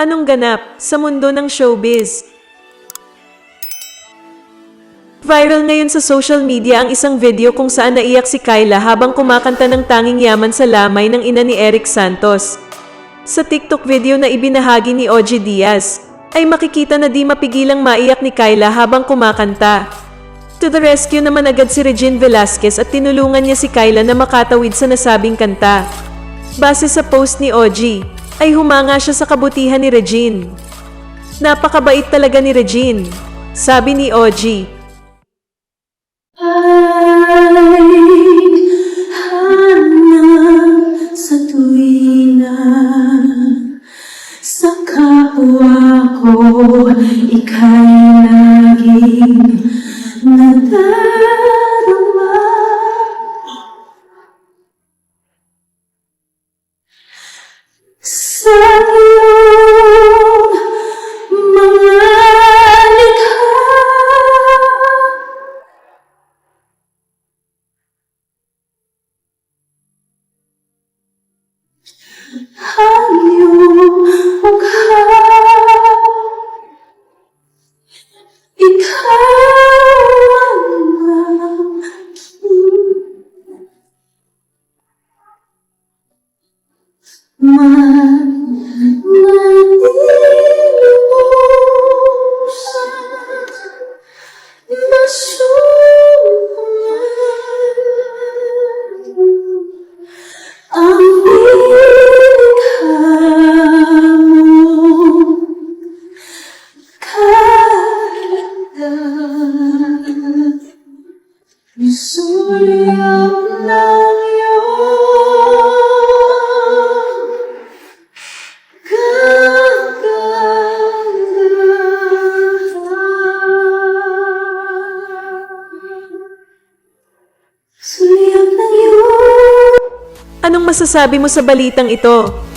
Anong ganap sa mundo ng showbiz? Viral ngayon sa social media ang isang video kung saan naiyak si Kyla habang kumakanta ng tanging yaman sa lamay ng ina ni Eric Santos. Sa TikTok video na ibinahagi ni Oji Diaz, ay makikita na di mapigilang maiyak ni Kyla habang kumakanta. To the rescue naman agad si Regine Velasquez at tinulungan niya si Kyla na makatawid sa nasabing kanta. Base sa post ni Oji, ay humanga siya sa kabutihan ni Regine. Napakabait talaga ni Regine, sabi ni Oji. ay hanap sa tuwina sa kapwa ko ika'y laging nadarama sa iyong mga likha mukha Ikaw ang aking Sulyap ng iyong Anong masasabi mo sa balitang ito?